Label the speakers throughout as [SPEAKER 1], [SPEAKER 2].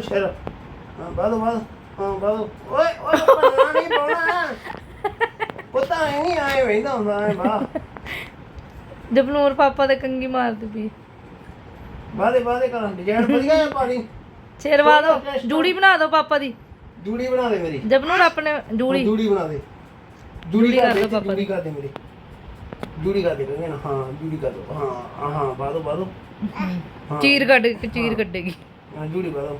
[SPEAKER 1] ਸ਼ੇਰ। ਹਾਂ ਬਾਦੋ ਬਾਦੋ। ਹਾਂ ਬਾਦੋ। ਓਏ ਓਏ ਪਾਣਾ ਨਹੀਂ ਪਾਉਣਾ। ਪਤਾ ਨਹੀਂ ਆਏ ਵੇਂਦਾ ਹੁੰਦਾ ਐ ਬਾ
[SPEAKER 2] ਜਪਨੂਰ ਪਾਪਾ ਦੇ ਕੰਗੀ ਮਾਰਦੀ ਪਈ
[SPEAKER 1] ਬਾਦੇ ਬਾਦੇ ਕਰ। ਡਿਜ਼ਾਈਨ ਵਧੀਆ ਹੈ ਪਾਣੀ
[SPEAKER 2] ਸ਼ੇਰਵਾ ਦੋ। ਜੂੜੀ ਬਣਾ ਦਿਓ ਪਾਪਾ ਦੀ।
[SPEAKER 1] ਜੂੜੀ ਬਣਾ ਦੇ ਮੇਰੀ।
[SPEAKER 2] ਜਪਨੂਰ ਆਪਣੇ ਜੂੜੀ।
[SPEAKER 1] ਜੂੜੀ ਬਣਾ ਦੇ।
[SPEAKER 2] ਜੂੜੀ ਕਰ
[SPEAKER 1] ਦੇ
[SPEAKER 2] ਪਾਪਾ
[SPEAKER 1] ਜੂੜੀ ਕਰ ਦੇ ਮੇਰੀ। ਜੂੜੀ ਕਰ ਦੇ ਕਹਿੰਦੇ ਨਾ। ਹਾਂ ਜੂੜੀ ਕਰ ਦੋ। ਹਾਂ ਹਾਂ, ਬਾਦੋ ਬਾਦੋ
[SPEAKER 2] ਚੀਰ ਕੱਢ ਚੀਰ ਕੱਢੇਗੀ।
[SPEAKER 1] ਹਾਂ ਜੂੜੀ ਬਾਦੋ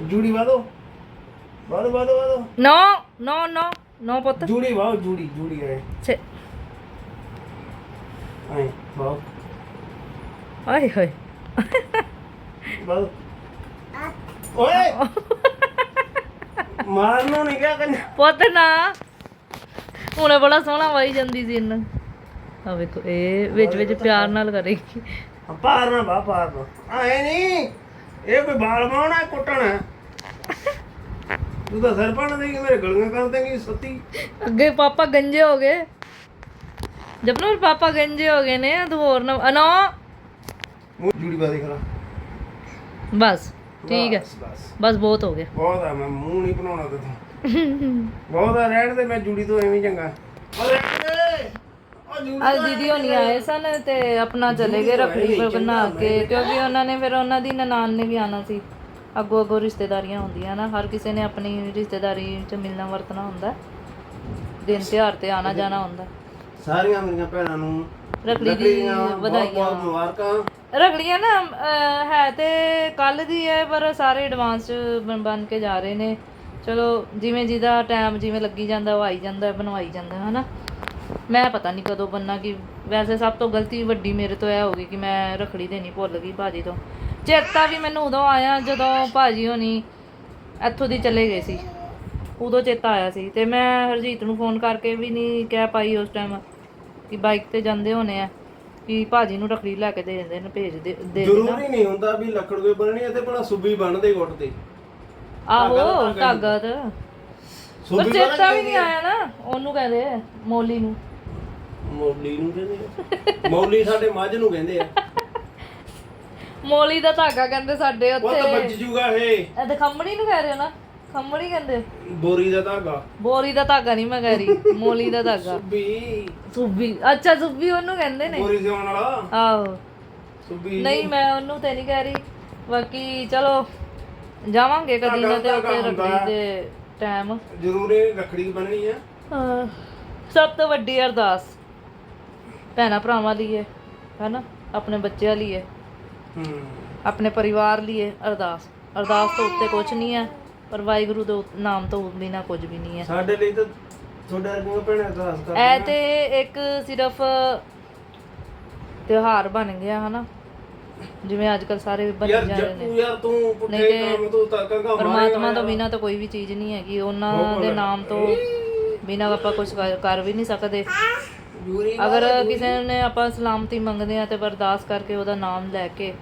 [SPEAKER 1] ਜੂੜੀ ਬਾਦੋ ਬਾਦੋ ਬਾਦੋ ਬਾਦੋ
[SPEAKER 2] ਨੋ ਨੋ ਨੋ ਨੋ ਪੁੱਤ।
[SPEAKER 1] ਜੂੜੀ ਵਾਓ ਜੂੜੀ ਜੂੜੀ ਆਏ
[SPEAKER 2] ਛੇ।
[SPEAKER 1] ਆਏ ਵਾਓ।
[SPEAKER 2] ਆਏ ਹੋਏ।
[SPEAKER 1] ਬਾਦੋ ਓਏ! ਮਾਰਨੋਂ ਨਹੀਂ ਕਿਆ ਕਰਨਾ
[SPEAKER 2] ਪੁੱਤ ਨਾ। ਹੁਣੇ ਬੜਾ ਸੋਹਣਾ ਵਾਈ ਜਾਂਦੀ ਸੀ ਇਹਨਾਂ। ਆ ਵੇਖੋ ਇਹ ਵਿੱਚ ਵਿੱਚ ਪਿਆਰ ਨਾਲ ਕਰੇਗੀ।
[SPEAKER 1] ਪਾਰ ਨਾ ਬਾ ਪਾਰ ਨਾ ਆਏ ਨਹੀਂ ਇਹ ਕੋਈ ਬਾਲ ਬਾਉਣਾ ਕੁੱਟਣਾ? ਤੂੰ ਤਾਂ ਸਿਰ ਪਣ ਦੇਗੀ ਮੇਰੇ ਗਲੀਆਂ ਕਰ ਦੇਂਗੀ ਸੱਤੀ?
[SPEAKER 2] ਅੱਗੇ ਪਾਪਾ ਗੰਜੇ ਹੋ ਗਏ। ਜਪਨੂਰ ਪਾਪਾ ਗੰਜੇ ਹੋ ਗਏ ਨੇ ਤੂੰ ਹੋਰ ਨਾ ਅਨੋ
[SPEAKER 1] ਮੂੰਹ ਜੂੜੀ ਬਾਦੀ ਕਰਾ
[SPEAKER 2] ਬਸ ਠੀਕ ਹੈ।
[SPEAKER 1] ਬਸ, ਬਸ।
[SPEAKER 2] ਬਸ ਬਹੁਤ ਹੋ ਗਿਆ।
[SPEAKER 1] ਬਹੁਤ ਆ ਮੈਂ ਮੂੰਹ ਨਹੀਂ ਬਣਾਉਣਾ ਤੇ ਬਹੁਤ ਆ ਰਹਿਣ ਦੇ ਮੈਂ ਜੂੜੀ ਤੋਂ ਐਵੇਂ ਹੀ ਚੰਗਾ। ਰਹਿਣ ਦੇ।
[SPEAKER 2] ਅੱਜ ਦੀਦੀ ਹੋਣੀ ਆਏ ਸਨ ਤੇ ਆਪਣਾ ਚਲੇ ਗਏ ਰੱਖੜੀ ਪਰ ਬਣਾ ਕੇ ਕਿਉਂਕਿ ਉਹਨਾਂ ਨੇ ਫਿਰ ਉਹਨਾਂ ਦੀ ਨਨਾਣ ਨੇ ਵੀ ਆਣਾ ਸੀ। ਅੱਗੋਂ ਅੱਗੋਂ ਰਿਸ਼ਤੇਦਾਰੀਆਂ ਹੁੰਦੀਆਂ ਨਾ ਹਰ ਕਿਸੇ ਨੇ ਆਪਣੀ ਰਿਸ਼ਤੇਦਾਰੀ ਚ ਮਿਲਣਾ ਵਰਤਣਾ ਹੁੰਦਾ। ਦਿਨ ਤਿਉਹਾਰ ਤੇ ਆਣਾ ਜਾਣਾ ਹੁੰਦਾ।
[SPEAKER 1] ਸਾਰੀਆਂ ਮੇਰੀਆਂ ਭੈਣਾਂ ਨੂੰ
[SPEAKER 2] ਰੱਖੜੀ ਦੀ ਵਧਾਈਆਂ।
[SPEAKER 1] ਮੁਬਾਰਕਾਂ।
[SPEAKER 2] ਰਗੜੀਆਂ ਨਾ ਅਹ, ਹੈ ਤੇ ਕੱਲ ਦੀ ਹੈ ਪਰ ਸਾਰੇ ਐਡਵਾਂਸ ਬਣ ਬਣ ਕੇ ਜਾ ਰਹੇ ਨੇ। ਚਲੋ ਜਿਵੇਂ ਜਿਹਦਾ ਟਾਈਮ ਜਿਵੇਂ ਲੱਗੀ ਜਾਂਦਾ ਉਹ ਆਈ ਜਾਂਦਾ ਬਣਵਾਈ ਜਾਂਦਾ ਹਨਾ? ਮੈਂ ਪਤਾ ਨਹੀਂ ਕਦੋਂ ਬੰਨਾ ਕਿ ਵੈਸੇ ਸਭ ਤੋਂ ਗਲਤੀ ਵੱਡੀ ਮੇਰੇ ਤੋਂ ਇਹ ਹੋ ਗਈ ਕਿ ਮੈਂ ਰਖੜੀ ਦੇਣੀ ਭੁੱਲ ਗਈ ਭਾਜੀ ਤੋਂ। ਚੇਤਾ ਵੀ ਮੈਨੂੰ ਉਦੋਂ ਆਇਆ ਜਦੋਂ ਭਾਜੀ ਹੋਣੀ ਇੱਥੋਂ ਦੀ ਚਲੇ ਗਏ ਸੀ। ਉਦੋਂ ਚੇਤਾ ਆਇਆ ਸੀ ਤੇ ਮੈਂ ਹਰਜੀਤ ਨੂੰ ਫੋਨ ਕਰਕੇ ਵੀ ਨਹੀਂ ਕਹਿ ਪਾਈ ਉਸ ਟਾਈਮ ਕਿ ਬਾਈਕ ਤੇ ਜਾਂਦੇ ਹੋਣੇ ਆ ਕਿ ਭਾਜੀ ਨੂੰ ਰਖੜੀ ਲੈ ਕੇ ਦੇ ਦਿੰਦੇ ਨੇ ਭੇਜ ਦੇ ਦੇ
[SPEAKER 1] ਜ਼ਰੂਰੀ ਨਹੀਂ ਹੁੰਦਾ ਵੀ ਲੱਕੜ ਕੋਈ ਬਣਨੀ ਹੈ ਤੇ ਭਲਾ ਸੁੱਬੀ ਬਣਦੇ ਗੁੱਟ ਤੇ।
[SPEAKER 2] ਆਹੋ ਧਾਗਾ ਤੇ ਪਰ
[SPEAKER 1] ਸੁੱਬੀ
[SPEAKER 2] ਚੇਤਾ ਵੀ ਨਹੀਂ ਆਇਆ ਨਾ ਉਹਨੂੰ ਕਹਿੰਦੇ ਮੋਲੀ ਨੂੰ।
[SPEAKER 1] ਮੌਲੀ ਨੂੰ ਕਹਿੰਦੇ ਆ। ਮੌਲੀ ਸਾਡੇ ਮੱਝ ਨੂੰ ਕਹਿੰਦੇ ਆ।
[SPEAKER 2] ਮੋਲੀ ਦਾ ਧਾਗਾ ਕਹਿੰਦੇ ਸਾਡੇ
[SPEAKER 1] ਉਹ ਤਾਂ ਵੱਜ ਜੂਗਾ ਇਹ।
[SPEAKER 2] ਇਹ ਤਾਂ ਖੰਮਣੀ ਨੂੰ ਕਹਿ ਰਹੇ ਹੋ ਨਾ? ਖੰਮਣੀ ਕਹਿੰਦੇ।
[SPEAKER 1] ਬੋਰੀ ਦਾ ਧਾਗਾ।
[SPEAKER 2] ਬੋਰੀ ਦਾ ਧਾਗਾ ਨਹੀਂ ਮੈਂ ਕਹਿ ਰਹੀ। ਮੋਲੀ ਦਾ ਧਾਗਾ।
[SPEAKER 1] ਸੁੱਬੀ।
[SPEAKER 2] ਸੁੱਬੀ। ਅੱਛਾ ਸੁੱਬੀ ਉਹਨੂੰ ਕਹਿੰਦੇ ਨੇ।
[SPEAKER 1] ਬੋਰੀ ਸਿਉਣ ਵਾਲਾ।
[SPEAKER 2] ਆਹੋ।
[SPEAKER 1] ਸੁੱਬੀ
[SPEAKER 2] ਨਹੀਂ ਮੈਂ ਉਹਨੂੰ ਤੇ ਨਹੀਂ ਕਹਿ ਰਹੀ। ਬਾਕੀ ਚਲੋ ਜਾਵਾਂਗੇ ਕਦੀ ਨਾ ਤੇ ਉੱਥੇ ਰੱਖੜੀ ਦੇ ਟਾਈਮ
[SPEAKER 1] ਜ਼ਰੂਰੀ ਰੱਖੜੀ ਬਣਨੀ ਆ।
[SPEAKER 2] ਹਾਂ, ਸਭ ਤੋਂ ਵੱਡੀ ਅਰਦਾਸ। ਭੈਣਾ ਭਰਾਵਾਂ ਲਈ ਹੈ ਹੈਨਾ? ਆਪਣੇ ਬੱਚਿਆਂ ਲਈ ਹੈ।
[SPEAKER 1] ਹੂੰ।
[SPEAKER 2] ਆਪਣੇ ਪਰਿਵਾਰ ਲਈ ਹੈ ਅਰਦਾਸ। ਅਰਦਾਸ ਤੋਂ ਉੱਤੇ ਕੁਝ ਨਹੀਂ ਹੈ ਪਰ ਵਾਹਿਗੁਰੂ ਦੇ ਨਾਮ ਤੋਂ ਬਿਨਾ ਕੁਝ ਵੀ ਨਹੀਂ ਹੈ।
[SPEAKER 1] ਸਾਡੇ ਲਈ ਤਾਂ ਤੁਹਾਡੇ ਵਰਗੀਆਂ ਭੈਣਾਂ ਅਰਦਾਸ ਕਰ
[SPEAKER 2] ਐ ਤੇ ਇੱਕ ਸਿਰਫ ਤਿਉਹਾਰ ਬਣ ਗਿਆ ਹਨਾ? ਜਿਵੇਂ ਅੱਜ ਕੱਲ ਸਾਰੇ ਬਣ
[SPEAKER 1] ਯਾਰ
[SPEAKER 2] ਜਾ ਰਹੇ ਨੇ।
[SPEAKER 1] ਜੱਪੂ ਯਾਰ ਤੂੰ ਪੁੱਠੇ
[SPEAKER 2] ਤੇ
[SPEAKER 1] ਕੰਮ ਤੋਂ ਤੱਕ ਕਾ
[SPEAKER 2] ਪਰਮਾਤਮਾ ਤੋਂ ਬਿਨਾ ਤਾਂ ਕੋਈ ਵੀ ਚੀਜ਼ ਨਹੀਂ ਹੈਗੀ। ਉਹਨਾਂ ਦੇ ਨਾਮ ਤੋਂ ਬਿਨਾ ਆਪਾਂ ਕੁਝ ਕਰ ਵੀ ਨਹੀਂ ਸਕਦੇ। ਅਗਰ ਕਿਸੇ ਨੇ ਆਪਾਂ ਸਲਾਮਤੀ ਮੰਗਦੇ ਆ ਤੇ ਬਰਦਾਸ਼ਤ ਕਰਕੇ ਉਹਦਾ ਨਾਮ ਲੈ ਕੇ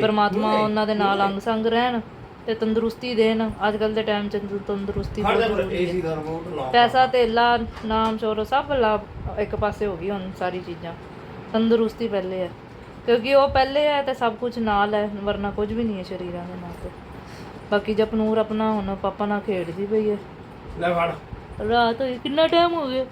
[SPEAKER 2] ਪਰਮਾਤਮਾ ਉਹਨਾਂ ਦੇ ਨਾਲ ਅੰਗ ਸੰਗ ਰਹਿਣ ਤੇ ਤੰਦਰੁਸਤੀ ਦੇਣ ਅੱਜ ਕੱਲ ਦੇ ਟਾਈਮ ਚ ਤੰਦੁ- ਤੰਦਰੁਸਤੀ ਬਹੁਤ ਜ਼ਰੂਰੀ ਹੈ। ਪੈਸਾ ਨਾਮ ਚੋਰੋ ਸਭ ਲਾਭ ਇੱਕ ਪਾਸੇ ਹੋ ਗਈ ਹੁਣ ਸਾਰੀ ਚੀਜ਼ਾਂ। ਤੰਦਰੁਸਤੀ ਪਹਿਲੇ ਹੈ। ਕਿਉਂਕਿ ਉਹ ਪਹਿਲੇ ਹੈ ਤੇ ਸਭ ਕੁਝ ਨਾਲ ਹੈ ਵਰਨਾ ਕੁਝ ਵੀ ਨਹੀਂ ਹੈ ਸ਼ਰੀਰਾਂ ਦੇ ਨਾਲ ਤੇ। ਬਾਕੀ ਜਪਨੂਰ ਆਪਣਾ ਹੁਣ ਪਾਪਾ ਨਾਲ ਖੇਡਦੀ ਪਈ ਹੈ।
[SPEAKER 1] ਲੈ ਫੜ।
[SPEAKER 2] ਰਾਤ ਹੋਈ ਕਿੰਨਾ ਟਾਈਮ ਹੋ ਗਿਆ?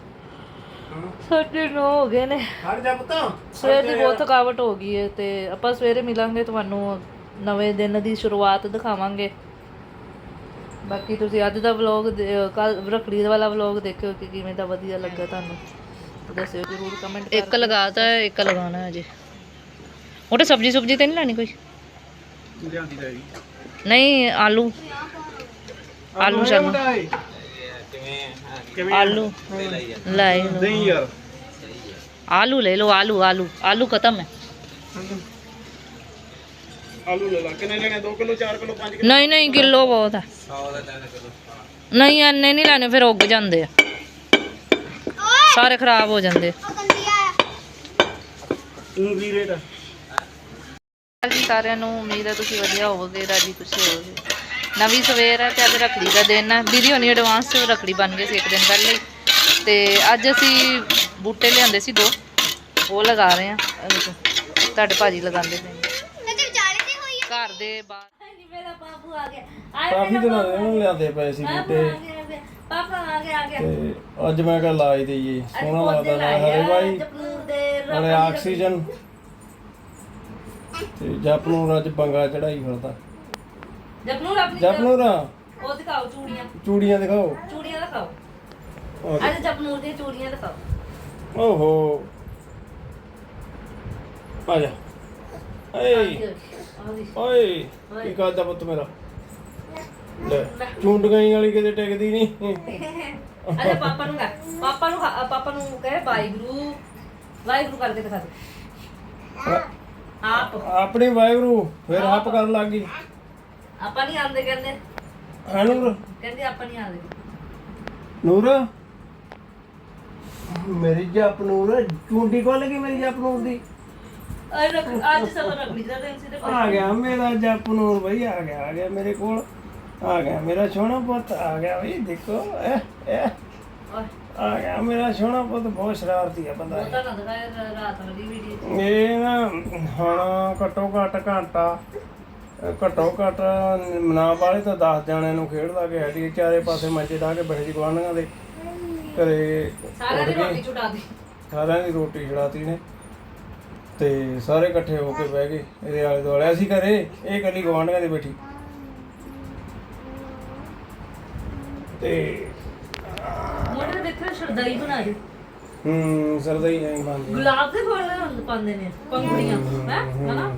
[SPEAKER 2] ਸਾਢੇ ਨੌ ਹੋ ਗਏ ਨੇ।
[SPEAKER 1] ਖੜ ਜਾ ਪੁੱਤ।
[SPEAKER 2] ਸਵੇਰ ਦੀ ਬਹੁਤ ਥਕਾਵਟ ਹੋ ਗਈ ਹੈ ਤੇ ਆਪਾਂ ਸਵੇਰੇ ਮਿਲਾਂਗੇ ਤੁਹਾਨੂੰ ਨਵੇਂ ਦਿਨ ਦੀ ਸ਼ੁਰੂਆਤ ਦਿਖਾਵਾਂਗੇ। ਬਾਕੀ ਤੁਸੀਂ ਅੱਜ ਦਾ ਵਲੌਗ ਕੱਲ ਰੱਖੜੀ ਵਾਲਾ ਵਲੌਗ ਦੇਖਿਓ ਕਿ ਕਿਵੇਂ ਦਾ ਵਧੀਆ ਲੱਗਾ ਤੁਹਾਨੂੰ। ਦੱਸਿਓ ਜਰੂਰ ਕਮੈਂਟ ਇੱਕ ਲਗਾਤਾ ਹੈ ਇੱਕ ਲਗਾਉਣਾ ਹੈ ਜੀ ਉਹਦੇ ਸਬਜੀ ਸੁਬਜੀ ਤੇ ਨਹੀਂ ਲੈਣੀ ਕੋਈ?
[SPEAKER 1] ਲਿਆਂਦੀ
[SPEAKER 2] ਨਹੀਂ ਆਲੂ। ਆਲੂ ਸ਼ਾਲੂ ਆਲੂ। ਲੈ।
[SPEAKER 1] ਨਹੀਂ ਯਾਰ।
[SPEAKER 2] ਆਲੂ ਲੈ ਲਓ ਆਲੂ ਆਲੂ। ਆਲੂ ਖਤਮ ਹੈ।
[SPEAKER 1] ਆਲੂ ਲੈ ਲਾ। ਕਿੰਨੇ ਲੈਣੇ? 2 ਕਿਲੋ 4 ਕਿਲੋ 5
[SPEAKER 2] ਨਹੀਂ ਨਹੀਂ ਕਿਲੋ ਬਹੁਤ ਹੈ। ਨਹੀਂ ਇੰਨੇ ਨਹੀਂ ਲੈਣੇ ਫਿਰ ਉੱਗ ਜਾਂਦੇ ਆ। ਸਾਰੇ ਖਰਾਬ ਹੋ ਜਾਂਦੇ
[SPEAKER 1] ਕੀ ਰੇਟ
[SPEAKER 2] ਜੀ ਸਾਰਿਆਂ ਨੂੰ ਉਮੀਦ ਹੈ ਤੁਸੀਂ ਵਧੀਆ ਹੋਵੋਗੇ ਰਾਜੀ ਖੁਸ਼ੀ ਹੋਵੋਗੇ। ਨਵੀਂ ਸਵੇਰ ਹੈ ਤੇ ਅੱਜ ਰੱਖੜੀ ਦਾ ਦਿਨ ਹੈ। ਦੀਦੀ ਹੋਣੀ ਐਡਵਾਂਸ ਚ ਰੱਖੜੀ ਬਣ ਗਈ ਸੀ ਇੱਕ ਦਿਨ ਪਹਿਲੇ ਹੀ। ਤੇ ਅੱਜ ਅਸੀਂ ਬੂਟੇ ਲਿਆਂਦੇ ਸੀ ਦੋ। ਉਹ ਲਗਾ ਰਹੇ ਆ ਤੁਹਾਡੇ ਭਾਜੀ ਲਗਾਉਂਦੇ ਨੇ। ਘਰ ਦੇ ਨਹੀਂ ਮੇਰਾ ਬਾਬੂ ਆ ਗਿਆ।
[SPEAKER 1] ਕਾਫੀ ਦਿਨਾਂ ਦੇ ਉਹਨੂੰ ਲਿਆਂਦੇ ਪਏ ਸੀ ਬੂਟੇ।
[SPEAKER 2] ਪਾਪਾ ਆ ਗਿਆ। ਆ ਗਿਆ
[SPEAKER 1] ਤੇ ਅੱਜ ਮੈਂ ਕਿਹਾ ਲਾਜ ਦੇਈਏ। ਸੋਹਣਾ ਲੱਗਦਾ ਨਾ ਹਰੇ
[SPEAKER 2] ਦੇ
[SPEAKER 1] ਨਾਲੇ ਆਕਸੀਜਨ। ਤੇ ਜਪਨੂਰ ਅੱਜ ਬੰਗਾ ਚੜਾਈ ਫਿਰਦਾ।
[SPEAKER 2] ਜਪਨੂਰ ਆਪਣੀ
[SPEAKER 1] ਜਪਨੂਰ।
[SPEAKER 2] ਉਹ ਦਿਖਾਓ ਚੂੜੀਆਂ।
[SPEAKER 1] ਚੂੜੀਆਂ ਦਿਖਾਓ।
[SPEAKER 2] ਚੂੜੀਆਂ ਦਿਖਾਓ। ਅੱਜ ਜਪਨੂਰ ਦੀਆਂ ਚੂੜੀਆਂ ਦਿਖਾਓ।
[SPEAKER 1] ਓਹੋ। ਆ ਜਾ। ਏ
[SPEAKER 2] ਆ ਵੀ
[SPEAKER 1] ਓਏ ਕੀ ਕਰਦਾ ਪੁੱਤ ਮੇਰਾ? ਲੈ ਚੁੰਡਗਾਂ ਵਾਲੀ ਕਿਤੇ ਟਿਕਦੀ ਨਹੀਂ।
[SPEAKER 2] ਅਰੇ ਪਾਪਾ ਨੂੰ ਕਹ। ਪਾਪਾ ਨੂੰ ਹਾ- ਪਾਪਾ ਨੂੰ ਕਹੇ ਵਾਹਿਗੁਰੂ। ਵਾਹਿਗੁਰੂ ਕਰਕੇ ਦਿਖਾ ਦੇ। ਆਪ।
[SPEAKER 1] ਆਪਣੀ ਵਾਹਿਗੁਰੂ ਫਿਰ ਆਪ। ਕਰਨ ਲੱਗ ਗਈ।
[SPEAKER 2] ਆਪਾਂ ਨਹੀਂ ਆਂਦੇ ਕਹਿੰਦੇ।
[SPEAKER 1] ਹਾਂ ਨੂਰ?
[SPEAKER 2] ਕਹਿੰਦੇ ਆਪਾਂ ਨਹੀਂ ਆਂਦੇ
[SPEAKER 1] ਨੂਰ? ਮੇਰੀ ਜਪ ਨੂਰ ਚੁੰਡੀ ਕੋਲ ਗਈ ਮੇਰੀ ਜਪ ਨੂਰ ਦੀ।
[SPEAKER 2] ਅੱਜ ਅੱਜ ਸਭ ਰੱਖੜੀ ਦਾ ਦਿਨ ਸੀ ਤੇ
[SPEAKER 1] ਆ ਗਿਆ ਮੇਰਾ ਜਪ ਨੂਰ ਬਈ ਆ ਗਿਆ ਆ ਗਿਆ ਮੇਰੇ ਕੋਲ। ਆ ਗਿਆ ਮੇਰਾ ਸੋਹਣਾ ਪੁੱਤ ਆ ਗਿਆ ਬਈ ਦੇਖੋ ਇਹ
[SPEAKER 2] ਓਏ।
[SPEAKER 1] ਆ ਗਿਆ ਮੇਰਾ ਸੋਹਣਾ ਪੁੱਤ ਬਹੁਤ ਸ਼ਰਾਰਤੀ ਆ ਬੰਦਾ
[SPEAKER 2] ਉਹ ਤਾਂ ਨਾ ਦਿਖਾਏ ਰਾ- ਰਾਤ ਵਾਲੀ ਵੀਡੀਓ
[SPEAKER 1] ਇਹ ਨਾ ਹੁਣ ਘੱਟੋ ਘੱਟ ਘੰਟਾ। ਘੱਟੋ ਘੱਟ ਨਾ ਵਾਲੇ ਤਾਂ 10 ਜਣਿਆਂ ਨੂੰ ਖੇਡਦਾ ਕੇ ਹਟੀ ਚਾਰੇ ਪਾਸੇ ਮੰਜੇ ਢਾ ਕੇ ਬੈਠੇ ਜੀ ਗਵਾਂਢੀਆਂ ਦੇ। ਘਰੇ
[SPEAKER 2] ਸਾਰਿਆਂ ਦੀ। ਰੋਟੀ ਛੁਡਾ ਦੀ
[SPEAKER 1] ਸਾਰਿਆਂ ਦੀ ਰੋਟੀ ਛੜਾਤੀ ਨੇ। ਤੇ ਸਾਰੇ ਇਕੱਠੇ ਹੋ ਕੇ ਬਹਿ ਗਏ ਇਹਦੇ ਆਲੇ ਦੁਆਲੇ। ਅਸੀਂ ਘਰੇ ਇਹ ਇਕੱਲੀ ਗਵਾਂਢੀਆਂ ਦੇ ਬੈਠੀ। ਤੇ
[SPEAKER 2] ਤੇ ਦੇਖੋ ਸ਼ਰਦਾਈ ਬਣਾ ਦੇ
[SPEAKER 1] ਹੂੰ ਸਰਦਾਈ ਐਂ ਬੰਦੀ
[SPEAKER 2] ਗੁਲਾਬ ਦੇ ਫੁੱਲ ਪਾਉਂਦੇ ਨੇ ਪੰਗੜੀਆਂ ਹੈ ਹਨਾ?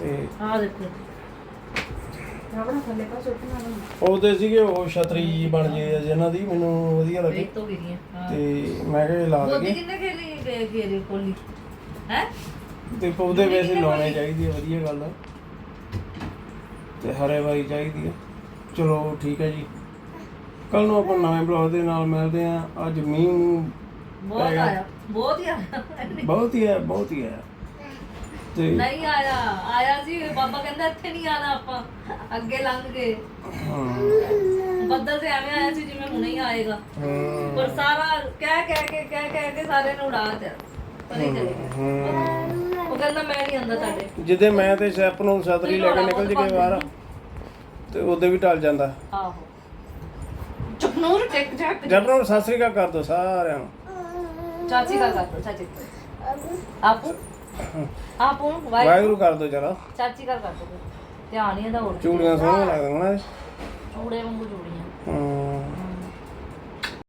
[SPEAKER 1] ਤੇ
[SPEAKER 2] ਆ ਦੇਖੋ।
[SPEAKER 1] ਉਹਦੇ ਸੀਗੇ ਉਹ ਛਤਰੀ ਜਿਹੀ ਬਣ ਜੇ ਜਿਹਨਾਂ ਦੀ ਮੈਨੂੰ ਵਧੀਆ ਲੱਗੀ।
[SPEAKER 2] ਤੋਂ ਗਿਰੀਆਂ ਹਾਂ।
[SPEAKER 1] ਤੇ ਮੈਂ ਕਿਹਾ ਇਹ ਲਾ
[SPEAKER 2] ਬੋਦੀ
[SPEAKER 1] ਲਈਏ
[SPEAKER 2] ਕਿੰਨੇ ਖੇਲੀ ਗਏ ਖੇਲੀ ਕੋਲੀ? ਹੈ?
[SPEAKER 1] ਤੇ ਪੌਦੇ ਵੈਸੇ ਲਾਉਣੇ ਚਾਹੀਦੀ ਹੈ ਵਧੀਆ ਗੱਲ ਹੈ ਤੇ ਹਰੇ ਵਾਰੀ ਚਾਹੀਦੀ ਹੈ ਚਲੋ ਠੀਕ ਹੈ ਜੀ। ਕੱਲ ਨੂੰ ਆਪਾਂ ਨਵੇਂ ਬਲੌਗ ਦੇ ਨਾਲ ਮਿਲਦੇ ਆਂ। ਅੱਜ ਮੀਂਹ
[SPEAKER 2] ਬਹੁਤ ਆਇਆ ਬਹੁਤ ਹੀ ਆਇਆ।
[SPEAKER 1] ਬਹੁਤ ਹੀ ਹੈ ਬਹੁਤ ਹੀ ਹੈ ਤੇ
[SPEAKER 2] ਨਹੀਂ ਆਇਆ ਆਇਆ ਸੀ ਬਾਬਾ ਕਹਿੰਦਾ ਇੱਥੇ ਨਹੀਂ ਆਣਾ ਆਪਾਂ ਅੱਗੇ ਲੰਘ ਗਏ
[SPEAKER 1] ਹਾਂ।
[SPEAKER 2] ਬੱਦਲ ਤੇ ਐਵੇਂ ਆਇਆ ਸੀ ਜਿਵੇਂ ਹੁਣੇ ਹੀ ਆਏਗਾ।
[SPEAKER 1] ਹਾਂ,
[SPEAKER 2] ਪਰ ਸਾਰਾ ਕਹਿ ਕਹਿ ਕੇ ਕਹਿ ਕਹਿ ਕੇ ਸਾਰੇ ਨੂੰ ਉਡਾ ਦਿੱਤਾ। ਪਰੇ ਚਲੇ ਗਏ
[SPEAKER 1] ਹਾਂ।
[SPEAKER 2] ਉਹ ਕਹਿੰਦਾ ਮੈਂ ਨਹੀਂ ਆਂਦਾ ਤੁਹਾਡੇ।
[SPEAKER 1] ਜਿੱਦੇ ਮੈਂ ਤੇ ਸੈਪ ਨੂੰ ਛਤਰੀ ਲੈ ਕੇ ਨਿਕਲ ਜਗੇ ਬਾਹਰ ਤੇ ਉਹਦੇ ਵੀ ਟਲ ਜਾਂਦਾ।
[SPEAKER 2] ਆਹੋ। ਚੁਪਨੂਰ ਟਿਕ ਟਕ
[SPEAKER 1] ਜਦ ਨੂੰ ਸਤਿ ਸ੍ਰੀ ਅਕਾਲ ਕਰ ਦੋ ਸਾਰਿਆਂ ਨੂੰ।
[SPEAKER 2] ਚਾਚੀ ਦਾ ਕਰ ਦੋ ਚਾਚੀ। ਆਪੂ। ਵਾਈ
[SPEAKER 1] ਵਾਹਿਗੁਰੂ ਕਰ ਦੋ ਚਲੋ
[SPEAKER 2] ਚਾਚੀ ਕਰ ਕਰ ਦੋ ਧਿਆਨ ਹੀ ਇਹਦਾ ਹੋਰ
[SPEAKER 1] ਚੂੜੀਆਂ ਸੋਹਣੀਆਂ ਲੱਗਦੀਆਂ ਨਾ।
[SPEAKER 2] ਚੂੜੇ ਵਾਂਗੂ ਚੂੜੀਆਂ।
[SPEAKER 1] ਹਾਂ।